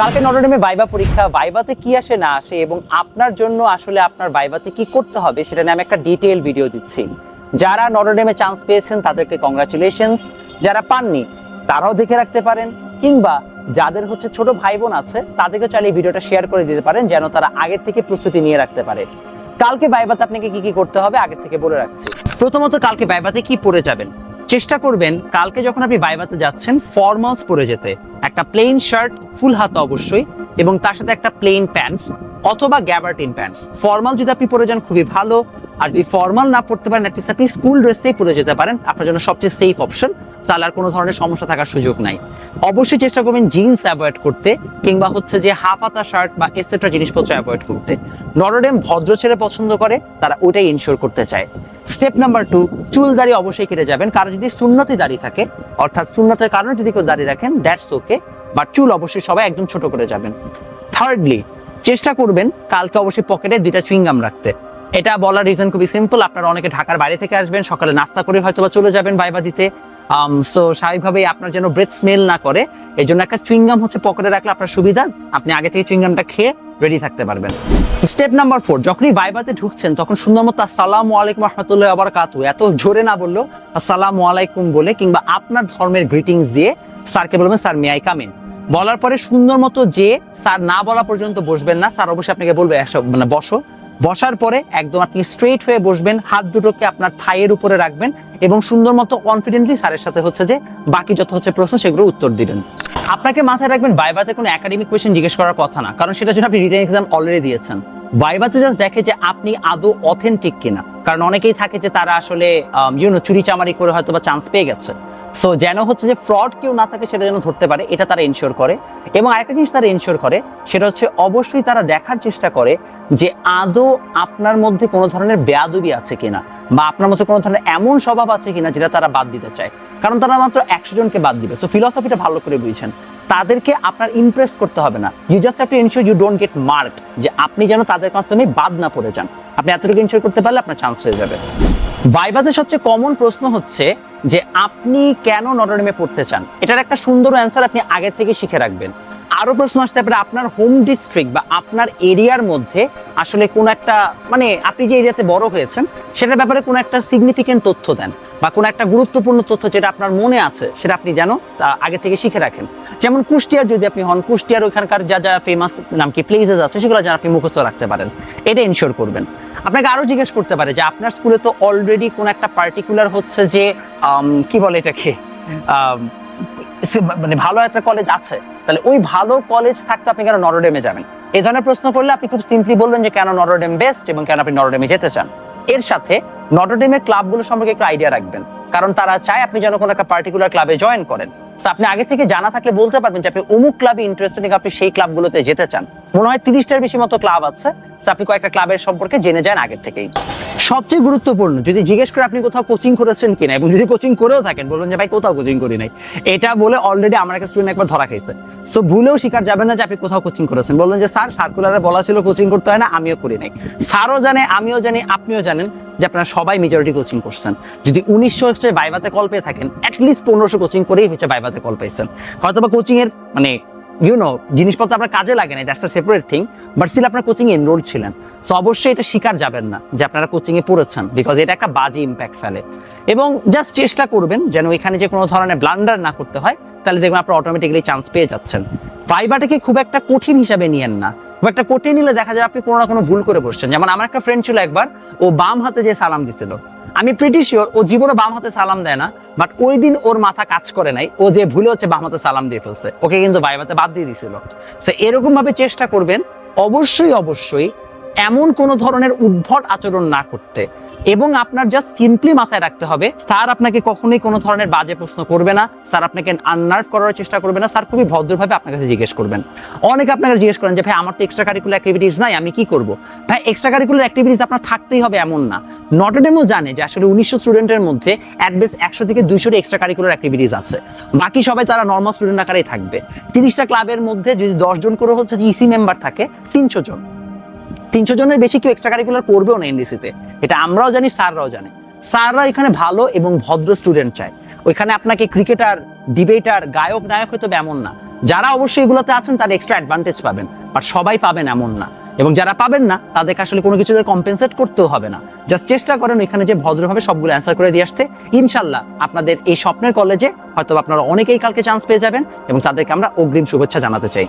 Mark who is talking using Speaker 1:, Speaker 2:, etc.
Speaker 1: কালকে নটরডেমে ভাইবা পরীক্ষা ভাইবাতে কি আসে না আসে এবং আপনার জন্য আসলে আপনার ভাইবাতে কি করতে হবে সেটা নিয়ে আমি একটা ডিটেল ভিডিও দিচ্ছি। যারা নটরডেমে চান্স পেয়েছেন, তাদেরকে কংগ্রাচুলেশনস যারা পাননি, তারাও দেখে রাখতে পারেন। কিংবা যাদের হচ্ছে ছোট ভাই বোন আছে তাদেরকে চাইলে ভিডিওটা শেয়ার করে দিতে পারেন, যেন তারা আগের থেকে প্রস্তুতি নিয়ে রাখতে পারে। কালকে ভাইবাতে আপনাকে কি কি করতে হবে, আগের থেকে বলে রাখছি। প্রথমত কালকে ভাইবাতে কি পড়ে যাবেন? চেষ্টা করবেন কালকে যখন আপনি ভাইবাতে যাচ্ছেন ফর্মালস পরে যেতে। একটা প্লেন শার্ট ফুল হাতা অবশ্যই, এবং তার সাথে একটা প্লেন প্যান্টস অথবা গ্যাবার্টিন প্যান্টস ফর্মাল যদি আপনি পরে যান, খুবই ভালো। আর যদি ফর্মাল না পড়তে পারেন অ্যাটলিস্ট আপনি স্কুল ড্রেসেই পরে যেতে পারেন। আপনার জন্য সবচেয়ে সেফ অপশন তাহলে আর কোনো ধরনের সমস্যা থাকার সুযোগ নাই। অবশ্যই চেষ্টা করবেন জিন্স অ্যাভয়েড করতে, কিংবা হচ্ছে যে হাফ হাতা শার্ট বা এক্সেট্রা জিনিসপত্র অ্যাভয়েড করতে। নরডেম ভদ্র ছেড়ে পছন্দ করে, তারা ওটাই ইনশোর করতে চায়। স্টেপ নাম্বার টু চুল দাড়ি অবশ্যই কেটে যাবেন। কারও যদি সুন্নতি দাড়ি থাকে, অর্থাৎ সুন্নতের কারণে যদি কেউ দাঁড়িয়ে রাখেন দ্যাটস ওকে বাট চুল অবশ্যই সবাই একদম ছোট করে যাবেন। থার্ডলি চেষ্টা করবেন কালকে অবশ্যই পকেটে দুইটা চুইংগাম রাখতে। এটা বলার রিজন খুবই সিম্পল আপনারা অনেকে ঢাকার বাইরে থেকে আসবেন, সকালে নাস্তা করে হয়তো বা চলে যাবেন বাইবা দিতে। সো স্বাভাবিকভাবেই আপনার যেন ব্রেথ স্মেল না করে এই জন্য একটা চুইংগাম হচ্ছে পকেটে রাখলে আপনার সুবিধা। আপনি আগে থেকে চুইংগামটা খেয়ে রেডি থাকতে পারবেন। স্টেপ নাম্বার ফোর যখনই ভাইবাতে ঢুকছেন, তখন সুন্দর মতো আসসালামু আলাইকুম রহমতুল্লাহ আবার কাতু এত জোরে না বলল আসসালামু আলাইকুম বলে কিংবা আপনার ধর্মের গ্রিটিংস দিয়ে স্যারকে বলবেন, স্যার মিয়াই কামিন বলার পরে সুন্দর মতো যে স্যার না বলা পর্যন্ত বসবেন না, স্যার অবশ্যই আপনাকে বলবে মানে বসো। বসার পরে একদম আপনি স্ট্রেট হয়ে বসবেন, হাত দুটোকে আপনার থাইয়ের উপরে রাখবেন এবং সুন্দর মতো কনফিডেন্টলি স্যারের সাথে হচ্ছে যে বাকি যত হচ্ছে প্রশ্ন সেগুলো উত্তর দিবেন। আপনাকে মাথায় রাখবেন, বাইবাতে কোনো একাডেমিক কোয়েশ্চেন জিজ্ঞেস করার কথা না, কারণ সেটা জন্য আপনি রিটেন এক্সাম অলরেডি দিয়েছেন। বাইবাতে জাস্ট দেখে যে আপনি আদৌ অথেন্টিক কিনা। কারণ অনেকেই থাকে যে তারা আসলে ইউনো চুরি চামারি করে হয়তো বা চান্স পেয়ে গেছে। সো যেন হচ্ছে যে ফ্রড কেউ না থাকে সেটা যেন ধরতে পারে, এটা তারা ইনশিওর করে। এবং আরেকটা জিনিস তারা ইনশিওর করে, সেটা হচ্ছে অবশ্যই তারা দেখার চেষ্টা করে যে আদৌ আপনার মধ্যে কোনো ধরনের বেয়াদবি আছে কিনা, বা আপনার মধ্যে কোনো ধরনের এমন স্বভাব আছে কিনা যেটা তারা বাদ দিতে চায়। কারণ তারা মাত্র একশো জনকে বাদ দিবে। সো ফিলসফিটা ভালো করে বুঝছেন। তাদেরকে আপনার ইমপ্রেস করতে হবে না। You just have to ensure you don't get mark যে আপনি যেন তাদের মাধ্যমে বাদ না পড়ে যান। আপনি এতটুকু এনশিওর করতে পারলে আপনার চান্স হয়ে যাবে। ভাইবাদের সবচেয়ে কমন প্রশ্ন হচ্ছে যে, আপনি কেন নটরডেমে পড়তে চান? এটার একটা সুন্দর অ্যান্সার আপনি আগের থেকে শিখে রাখবেন। আরও প্রশ্ন আসতে পারে, আপনার হোম ডিস্ট্রিক্ট বা আপনার এরিয়ার মধ্যে আসলে কোন একটা মানে আপনি যে এরিয়াতে বড় হয়েছেন, সেটার ব্যাপারে কোনো একটা সিগনিফিকেন্ট তথ্য দেন বা কোনো একটা গুরুত্বপূর্ণ তথ্য যেটা আপনার মনে আছে, সেটা আপনি যেন আগে থেকে শিখে রাখেন। যেমন কুষ্টিয়ার যদি আপনি হন, কুষ্টিয়ার ওইখানকার যা যা ফেমাস নাম কি প্লেসেস আছে, সেগুলো যেন আপনি মুখস্থ রাখতে পারেন। এটা ইনশিওর করবেন। আপনাকে আরও জিজ্ঞেস করতে পারে যে আপনার স্কুলে তো অলরেডি কোন একটা পার্টিকুলার হচ্ছে যে কি বলে এটাকে? মানে ভালো একটা কলেজ আছে। তাহলে ওই ভালো কলেজ থাকতে আপনি কেন নরডেমে যাবেন? এই ধরনের প্রশ্ন করলে আপনি খুব সিম্পলি বলবেন যে কেন নরডেম বেস্ট এবং কেন আপনি নরডেমে যেতে চান। এর সাথে নটরডেমের ক্লাবগুলো সম্পর্কে একটু আইডিয়া রাখবেন। কারণ তারা চায় আপনি যেন কোনো একটা পার্টিকুলার ক্লাবে জয়েন করেন। আপনি আগে থেকে জানা থাকলে বলতে পারবেন যে আপনি অমুক ক্লাবে ইন্টারেস্টেড আপনি সেই ক্লাবগুলোতে যেতে চান। মনে হয় তিরিশটার বেশি মতো ক্লাব আছে। আপনি কয়েকটা ক্লাবের সম্পর্কে জেনে যান আগের থেকেই। সবচেয়ে গুরুত্বপূর্ণ, যদি জিজ্ঞেস করে আপনি কোথাও কোচিং করেছেন কিনা, এবং যদি কোচিং করেও থাকেন, বলবেন যে, ভাই, কোথাও কোচিং করি নাই। এটা বলে অলরেডি আমার একটা স্টুডেন্ট একবার ধরা খাইছে। সো ভুলেও শিকার যাবেন না যে, আপনি কোথাও কোচিং করেছেন। বললেন যে, স্যার সার্কুলারে বলা ছিল কোচিং করতে হয় না, আমিও করি নাই। স্যারও জানে, আমিও জানি, আপনিও জানেন যে, আপনারা সবাই মেজরিটি কোচিং করছেন। যদি উনিশশো হচ্ছে বাইবাতে কল পেয়ে থাকেন অ্যাটলিস্ট পনেরোশো কোচিং করেই হচ্ছে বাইবাতে কল পেয়েছেন হয়তো বা কোচিং এর মানে ইউনো জিনিসপত্র আপনার কাজে লাগে না that's a separate thing but still আপনার কোচিং এ এনরোল ছিলেন। সো অবশ্যই এটা শিকার যাবেন না যে আপনারা কোচিং এ পড়েছেন বিকজ এটা একটা বাজে ইম্প্যাক্ট ফেলে। এবং জাস্ট চেষ্টা করবেন যেন এখানে যে কোনো ধরনের ব্লান্ডার না করতে হয়, তাহলে দেখবেন আপনার অটোমেটিক্যালি চান্স পেয়ে যাচ্ছেন। ভাইবাটাকে খুব একটা কঠিন হিসাবে নিয়েন না। খুব একটা কঠিন নিলে দেখা যায় আপনি কোনো না কোনো ভুল করে বসছেন। যেমন আমার একটা ফ্রেন্ড ছিল একবার, ও বাম হাতে যে সালাম দিছিল আমি প্রিটি শিওর ও জীবনে বাম হাতে সালাম দেয় না বাট ওই দিন ওর মাথা কাজ করে নাই, ও যে ভুলে হচ্ছে বাম হাতে সালাম দিয়ে ফেলছে, ওকে কিন্তু ভাইবাতে বাদ দিয়ে দিছিল সো এরকম ভাবে চেষ্টা করবেন, অবশ্যই অবশ্যই এমন কোনো ধরনের উদ্ভট আচরণ না করতে, এবং আপনার জাস্ট সিম্পলি মাথায় রাখতে হবে, স্যার আপনাকে কখনোই কোনো ধরনের বাজে প্রশ্ন করবে না, স্যার আপনাকে আননার্ভ করার চেষ্টা করবে না, স্যার খুবই ভদ্রভাবে আপনার কাছে জিজ্ঞেস করবেন। অনেকে আপনাকে জিজ্ঞেস করেন যে, ভাই, আমার তো এক্সট্রা কারিকুলার অ্যাক্টিভিটিস নাই, আমি কি করব? ভাই এক্সট্রা কারিকুলার অ্যাক্টিভিটিস আপনার থাকতেই হবে এমন না। নটরডেমও জানে যে আসলে উনিশশো স্টুডেন্টের মধ্যে অ্যাটবেস একশো থেকে দুইশোর এক্সট্রা কারিকুলার অ্যাক্টিভিটিস আছে। বাকি সবাই তারা নর্মাল স্টুডেন্ট আকারেই থাকবে। তিরিশটা ক্লাবের মধ্যে যদি দশ জন করে হচ্ছে যে ইসি মেম্বার থাকে, তিনশো জন। তিনশো জনের বেশি কেউ এক্সট্রা কারিকুলার করবেও না এনডিসিতে এটা আমরাও জানি, স্যাররাও জানে। স্যাররা এখানে ভালো এবং ভদ্র স্টুডেন্ট চায়। ওইখানে আপনাকে ক্রিকেটার ডিবেটার গায়ক, নায়ক হয়তো এমন না। যারা অবশ্যই এগুলোতে আছেন, তারা এক্সট্রা অ্যাডভান্টেজ পাবেন। বাট সবাই পাবেন এমন না। এবং যারা পাবেন না, তাদেরকে আসলে কোনো কিছুতে কম্পেনসেট করতেও হবে না। জাস্ট চেষ্টা করেন এখানে যে ভদ্রভাবে সবগুলো অ্যান্সার করে দিয়ে আসতে। ইনশাল্লাহ আপনাদের এই স্বপ্নের কলেজে হয়তো আপনারা অনেকেই কালকে চান্স পেয়ে যাবেন এবং তাদেরকে আমরা অগ্রিম শুভেচ্ছা জানাতে চাই।